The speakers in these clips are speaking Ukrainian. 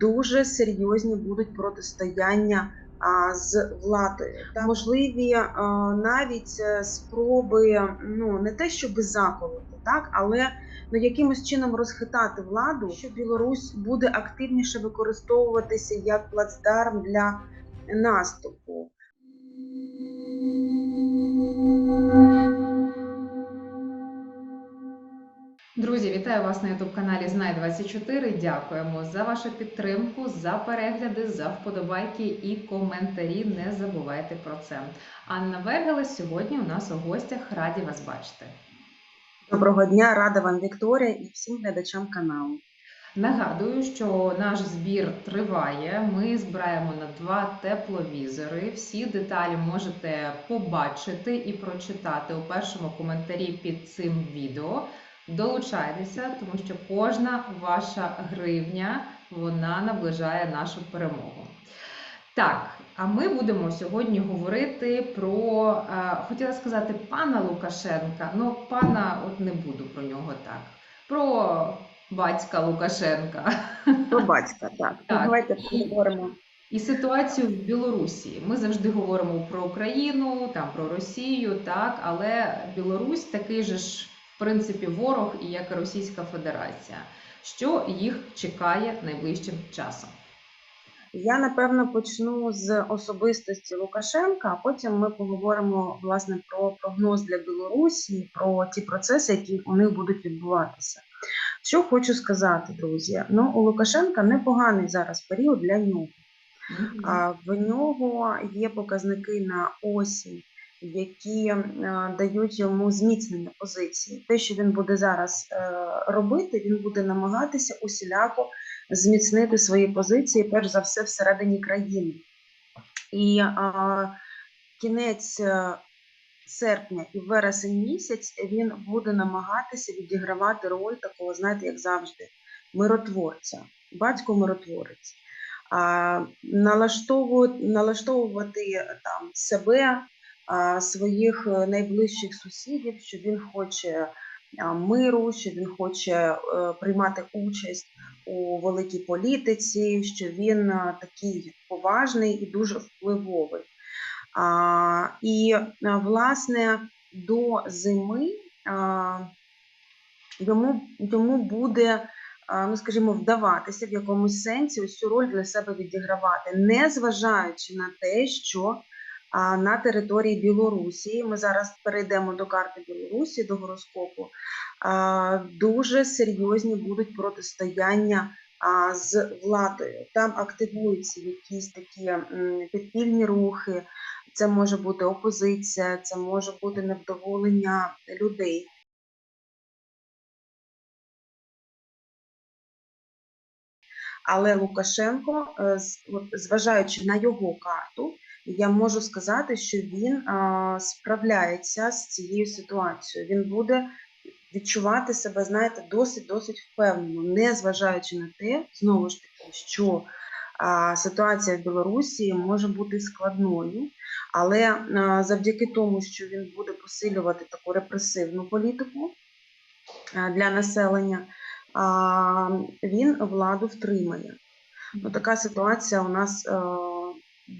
дуже серйозні будуть протистояння з владою. Та можливі навіть е, спроби, ну не те, щоб заколоти, так, але ну, якимось чином розхитати владу, що Білорусь буде активніше використовуватися як плацдарм для наступу. Друзі, вітаю вас на youtube каналі Знай 24. Дякуємо за вашу підтримку, за перегляди, за вподобайки і коментарі. Не забувайте про це. Анна Вергеле сьогодні у нас у гостях. Раді вас бачити. Доброго дня, рада вам Вікторія і всім глядачам каналу. Нагадую, що наш збір триває. Ми збираємо на два тепловізори. Всі деталі можете побачити і прочитати у першому коментарі під цим відео. Долучайтеся, тому що кожна ваша гривня вона наближає нашу перемогу. Так, а ми будемо сьогодні говорити про, е, хотіла сказати, пана Лукашенка. Ну, пана, от не буду про нього так. Про батька Лукашенка. Про батька, так. Ну, Так. Давайте поговоримо. І ситуацію в Білорусі. Ми завжди говоримо про Україну, там про Росію, так, але Білорусь такий же ж, принципі, ворог, і як Російська Федерація. Що їх чекає найближчим часом? Я напевно почну з особистості Лукашенка, а потім ми поговоримо власне про прогноз для Білорусі, про ті процеси, які у них будуть відбуватися. Що хочу сказати, друзі? Ну, у Лукашенка непоганий зараз період для нього. А в нього є показники на осінь, які е, дають йому зміцнення позиції. Те, що він буде зараз е, робити, він буде намагатися усіляко зміцнити свої позиції, перш за все, всередині країни. І а, кінець е, серпня і вересень місяць він буде намагатися відігравати роль такого, знаєте, як завжди, миротворця, батько миротворець. А, налаштовувати, налаштовувати там себе, своїх е, найближчих сусідів, що він хоче миру, що він хоче е, приймати участь у великій політиці, що він такий поважний і дуже впливовий. І власне до зими йому, йому буде, ну скажімо, вдаватися в якомусь сенсі ось цю роль для себе відігравати, не зважаючи на те, що на території Білорусі, ми зараз перейдемо до карти Білорусі, до гороскопу, дуже серйозні будуть протистояння з владою. Там активуються якісь такі підпільні рухи, це може бути опозиція, це може бути невдоволення людей. Але Лукашенко, е, зважаючи на його карту, я можу сказати, що він справляється з цією ситуацією. Він буде відчувати себе, знаєте, досить досить впевнено, не зважаючи на те, знову ж таки, що ситуація в Білорусі може бути складною, але завдяки тому, що він буде посилювати таку репресивну політику для населення, він владу втримає. Ну, така ситуація у нас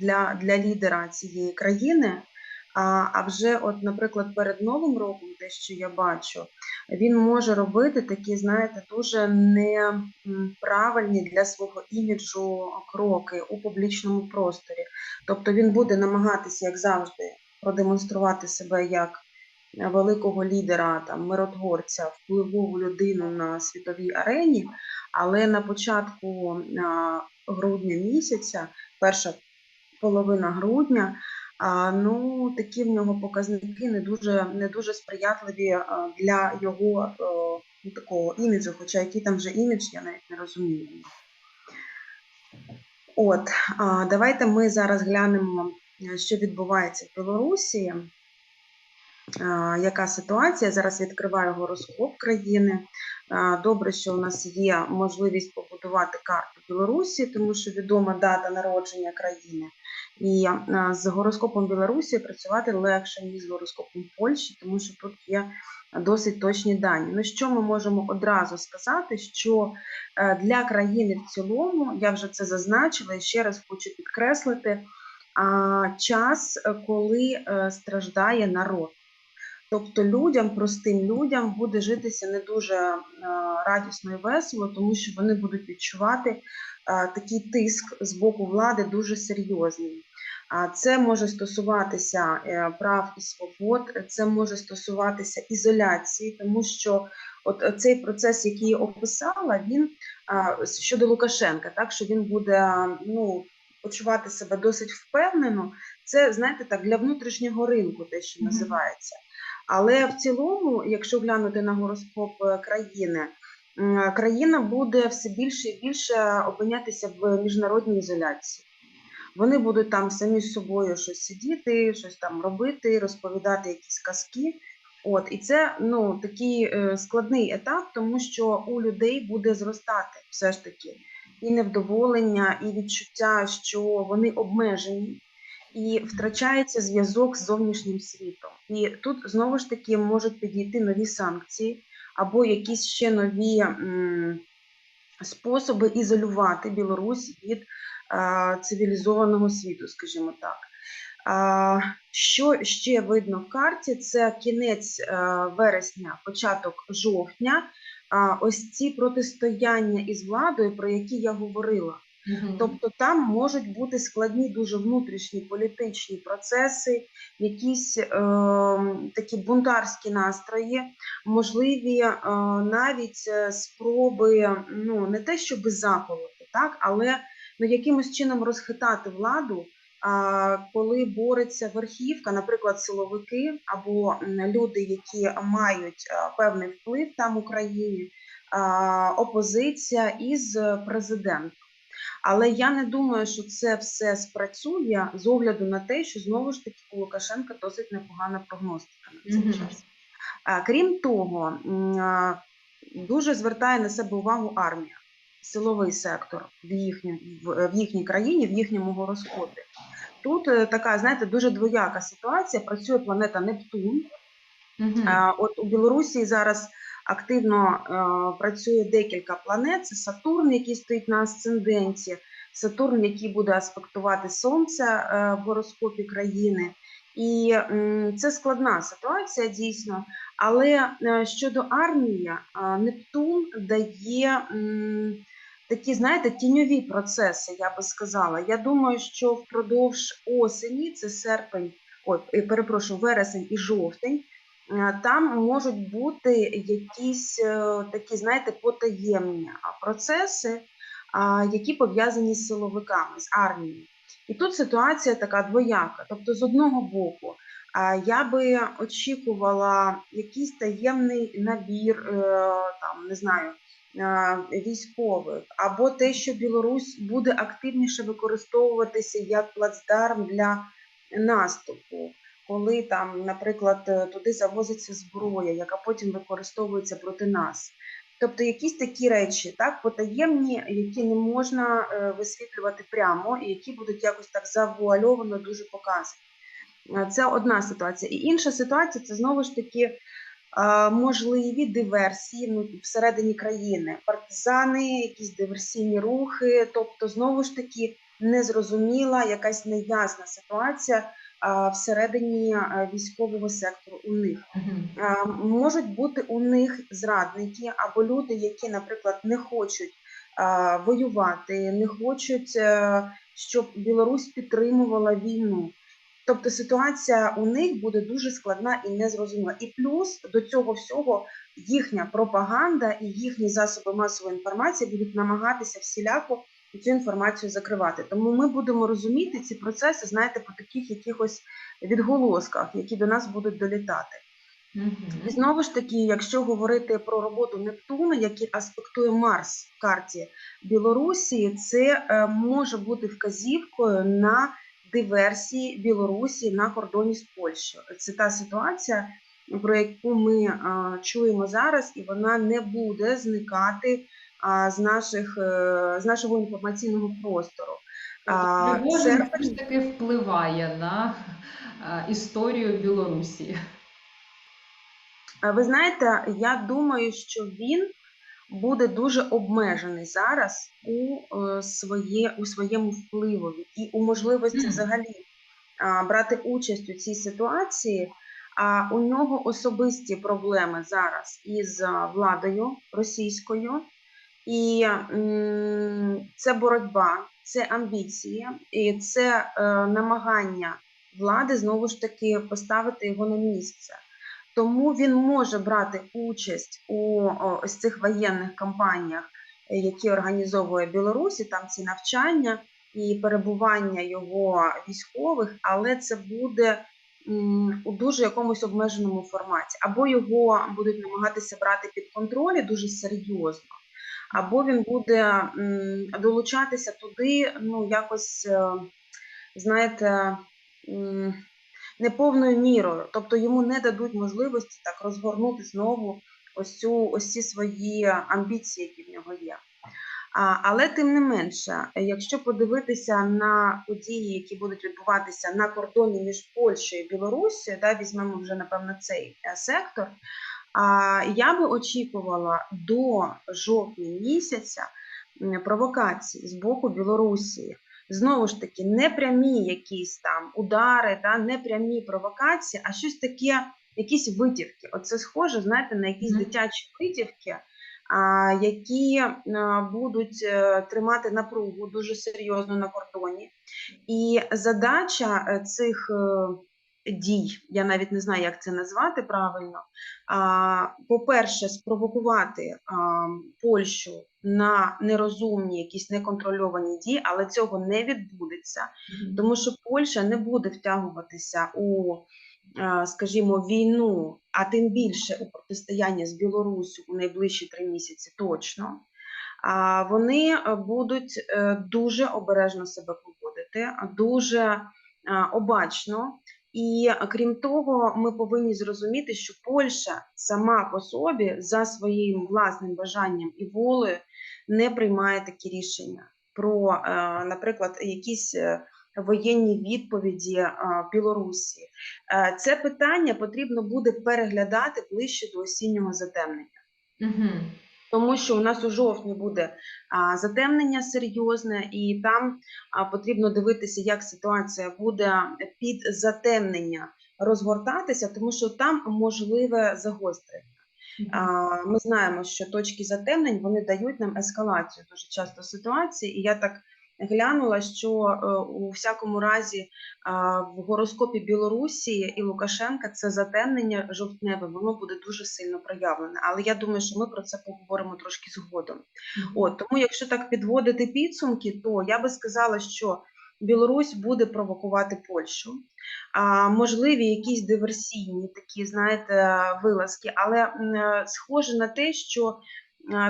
для, для лідера цієї країни. А, а вже, от, наприклад, перед Новим роком, те, що я бачу, він може робити такі, знаєте, дуже неправильні для свого іміджу кроки у публічному просторі. Тобто він буде намагатися, як завжди, продемонструвати себе як великого лідера, там, миротворця, впливову людину на світовій арені, але на початку грудня місяця, перша половина грудня, ну такі в нього показники не дуже не дуже сприятливі для його е, ну, такого іміджу, хоча який там вже імідж, я навіть не розумію. От, давайте ми зараз глянемо, що відбувається в Білорусі. Яка ситуація? Зараз відкриваю гороскоп країни. Добре, що у нас є можливість побудувати карту Білорусі, тому що відома дата народження країни. І з гороскопом Білорусі працювати легше, ніж з гороскопом Польщі, тому що тут є досить точні дані. Ну що ми можемо одразу сказати, що е, для країни в цілому, я вже це зазначила і ще раз хочу підкреслити, час, е, коли е, страждає народ. Тобто людям, простим людям буде житися не дуже е, радісно і весело, тому що вони будуть відчувати е, такий тиск з боку влади дуже серйозний. Це може стосуватися е, прав і свобод, це може стосуватися ізоляції, тому що от цей процес, який я описала, він щодо Лукашенка, так що він буде ну, почувати себе досить впевнено. Це знаєте так для внутрішнього ринку, те, що називається. Але в цілому, якщо глянути на гороскоп е, країни, країна буде все більше і більше опинятися в міжнародній ізоляції. Вони будуть там самі з собою щось сидіти, щось там робити, розповідати якісь казки. От і це ну такий е, складний етап, тому що у людей буде зростати все ж таки і невдоволення, і відчуття, що вони обмежені, і втрачається зв'язок з зовнішнім світом. І тут знову ж таки можуть підійти нові санкції або якісь ще нові способи ізолювати Білорусь від цивілізованого світу, скажімо так. Що ще видно в карті? Це кінець е, вересня, початок жовтня. Ось ці протистояння із владою, про які я говорила. Тобто там можуть бути складні дуже внутрішні політичні процеси, якісь е, такі бунтарські настрої, можливі е, навіть е, спроби, ну не те, щоб заколоти, так, але ну, якимось чином розхитати владу. А коли бореться верхівка, наприклад, силовики або люди, які мають е, певний вплив там в Україні, опозиція із президентом. Але я не думаю, що це все спрацює з огляду на те, що знову ж таки у Лукашенка досить непогана прогностика на цей час. Крім того, дуже звертає на себе увагу армія, силовий сектор в їхній, в, в їхній країні, в їхньому гороскопі. Тут е, така, знаєте, дуже двояка ситуація. Працює планета Нептун. Е, От у Білорусі зараз активно е, працює декілька планет. Це Сатурн, який стоїть на асценденті, Сатурн, який буде аспектувати Сонце е, в гороскопі країни. І це складна ситуація дійсно. Але е, щодо армії, Нептун дає такі, знаєте, тіньові процеси, я би сказала. Я думаю, що впродовж осені, це серпень, ой, перепрошую, вересень і жовтень. Е, Там можуть бути якісь е, такі, знаєте, потаємні процеси, які пов'язані з силовиками, з армією. І тут ситуація така двояка. Тобто, з одного боку, я би очікувала якийсь таємний набір, е, там не знаю, е, військових, або те, що Білорусь буде активніше використовуватися як плацдарм для наступу коли там, наприклад, е, туди завозиться зброя, яка потім використовується проти нас. Тобто якісь такі речі, так, потаємні, які не можна е, висвітлювати прямо, і які будуть якось так завуальовано дуже показані. Е, Це одна ситуація. І інша ситуація це знову ж таки можливі диверсії ну, всередині країни, партизани, якісь диверсійні рухи, тобто, знову ж таки, незрозуміла, якась неясна ситуація всередині військового сектору у них. Можуть бути у них зрадники або люди, які, наприклад, не хочуть воювати, не хочуть, е, щоб Білорусь підтримувала війну. Тобто ситуація у них буде дуже складна і незрозуміла. І плюс до цього всього їхня пропаганда і їхні засоби масової інформації будуть намагатися всіляко цю інформацію закривати. Тому ми будемо розуміти ці процеси, знаєте, по таких якихось відголосках, які до нас будуть долітати. Мгм. І знову ж таки, якщо говорити про роботу Нептуна, який аспектує Марс в карті Білорусі, це е, може бути вказівкою на диверсії Білорусі на кордоні з Польщею. Це та ситуація, про яку ми е, чуємо зараз, і вона не буде зникати з наших е, з нашого інформаційного простору. Тобто все ж таки впливає на е, історію Білорусі. Ви знаєте, я думаю, що він буде дуже обмежений зараз у, е, своє, у своєму впливові і у можливості взагалі брати участь у цій ситуації. А у нього особисті проблеми зараз із владою російською, і це боротьба, це амбіції, і це е, намагання влади знову ж таки поставити його на місце. Тому він може брати участь у ось цих воєнних кампаніях, які організовує Білорусь, і там ці навчання і перебування його військових, але це буде у дуже якомусь обмеженому форматі. Або його будуть намагатися брати під контроль дуже серйозно, або він буде долучатися туди, ну якось, е, знаєте. м, не повною мірою, тобто йому не дадуть можливості так розгорнути знову ось цю ось ці свої амбіції, які в нього є. Але тим не менше, якщо подивитися на події, які будуть відбуватися на кордоні між Польщею і Білоруссю, да, візьмемо вже напевно цей е, сектор. А я би очікувала до жовтня місяця провокацій з боку Білорусі. Знову ж таки, не прямі якісь там удари, та не прямі провокації, а щось таке, якісь витівки. Оце схоже, знаєте, на якісь дитячі витівки, які будуть е, тримати напругу дуже серйозно на кордоні. І задача е, цих е, дій, я навіть не знаю, як це назвати правильно. По-перше, спровокувати Польщу на нерозумні, якісь неконтрольовані дії, але цього не відбудеться, тому що Польща не буде втягуватися у, е, скажімо, війну, а тим більше у протистояння з Білоруссю у найближчі три місяці точно. Вони будуть е, дуже обережно себе поводити, дуже е, обачно. І крім того, ми повинні зрозуміти, що Польща сама по собі за своїм власним бажанням і волею не приймає такі рішення про, е, наприклад, якісь е, воєнні відповіді е, Білорусі. Це питання потрібно буде переглядати ближче до осіннього затемнення. Мгм. Тому що у нас у жовтні буде затемнення серйозне, і там потрібно дивитися, як ситуація буде під затемнення розгортатися, тому що там можливе загострення. Ми знаємо, що точки затемнень вони дають нам ескалацію дуже часто ситуації, і я так глянула, що е, у всякому разі в гороскопі Білорусі і Лукашенка це затемнення жовтневе, воно буде дуже сильно проявлене. Але я думаю, що ми про це поговоримо трошки згодом. От тому, якщо так підводити підсумки, то я би сказала, що Білорусь буде провокувати Польщу. А, можливі якісь диверсійні такі, знаєте, вилазки, але е, схоже на те, що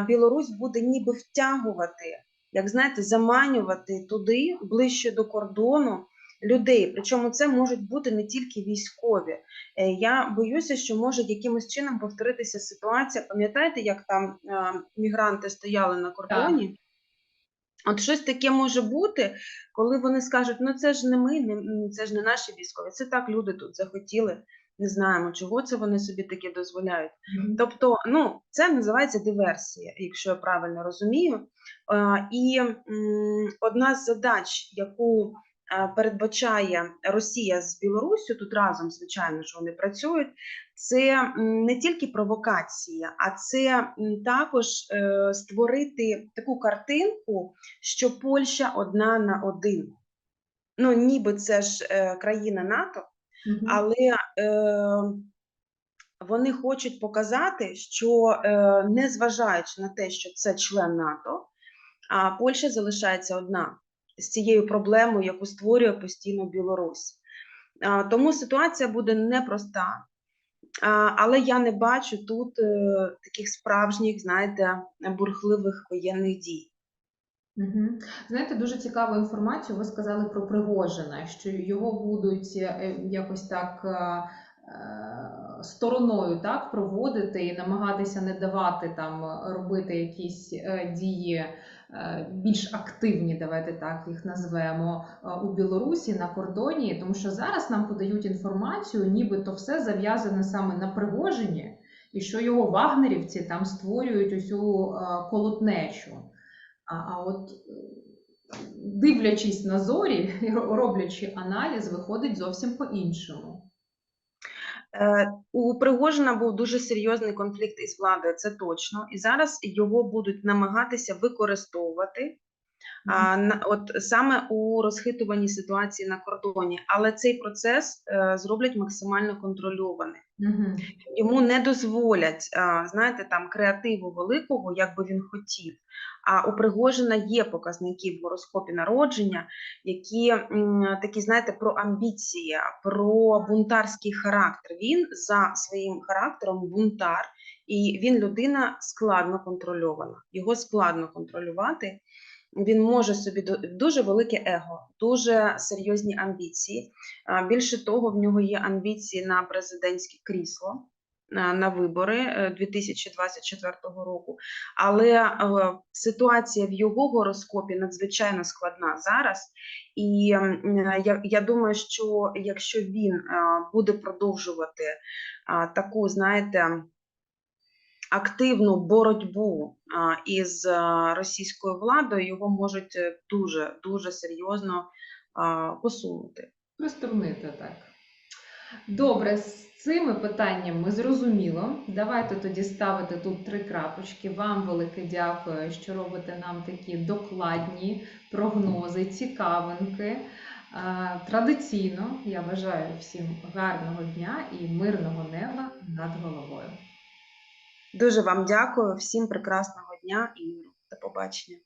Білорусь буде ніби втягувати, як знаєте, заманювати туди, ближче до кордону людей. Причому це можуть бути не тільки військові. Е, Я боюся, що може якимось чином повторитися ситуація. Пам'ятаєте, як там е, мігранти стояли на кордоні? От щось таке може бути, коли вони скажуть: ну це ж не ми, це ж не наші військові, це так люди тут захотіли. Не знаємо, чого це вони собі таке дозволяють. Мгм. Тобто, ну, це називається диверсія, якщо я правильно розумію. Е, І одна з задач, яку е, передбачає Росія з Білоруссю, тут разом, звичайно ж, вони працюють. Це не тільки провокація, а це також е, створити таку картинку, що Польща одна на один. Ну, ніби це ж країна НАТО, Але е, вони хочуть показати, що е, незважаючи на те, що це член НАТО, а Польща залишається одна з цією проблемою, яку створює постійно Білорусь. А, тому ситуація буде непроста. Але я не бачу тут е, таких справжніх, знаєте, бурхливих воєнних дій. Мгм. Знаєте, дуже цікаву інформацію ви сказали про Пригожина, що його будуть е, якось так е, е, стороною так проводити і намагатися не давати там робити якісь дії більш активні, давайте так їх назвемо у Білорусі на кордоні, тому що зараз нам подають інформацію, нібито все зав'язане саме на Пригожині, і що його вагнерівці там створюють усю колотнечу. А, а от дивлячись на зорі роблячи аналіз, виходить зовсім по-іншому. Е, У Пригожина був дуже серйозний конфлікт із владою, це точно. І зараз його будуть намагатися використовувати а, на, от саме у розхитуванні ситуації на кордоні. Але цей процес е, зроблять максимально контрольованим. Мгм. Йому не дозволять, знаєте, там креативу великого, як би він хотів. А у Пригожина є показники в гороскопі народження, які такі, знаєте, про амбіції, про бунтарський характер. Він за своїм характером бунтар, і він людина складно контрольована. Його складно контролювати. Він може собі дуже велике его, дуже серйозні амбіції. Більше того, в нього є амбіції на президентське крісло на, вибори е, 2024 року. Але е, ситуація в його гороскопі надзвичайно складна зараз. І е, я, я думаю, що якщо він е, буде продовжувати таку, знаєте, активну боротьбу із російською владою, його можуть е, дуже дуже серйозно посунути. Приструнити так. Добре, з цими питаннями зрозуміло. Давайте тоді ставити тут три крапочки. Вам велике дякую, що робите нам такі докладні прогнози, цікавинки. Е, Традиційно я бажаю всім гарного дня і мирного неба над головою. Дуже вам дякую, всім прекрасного дня і до побачення.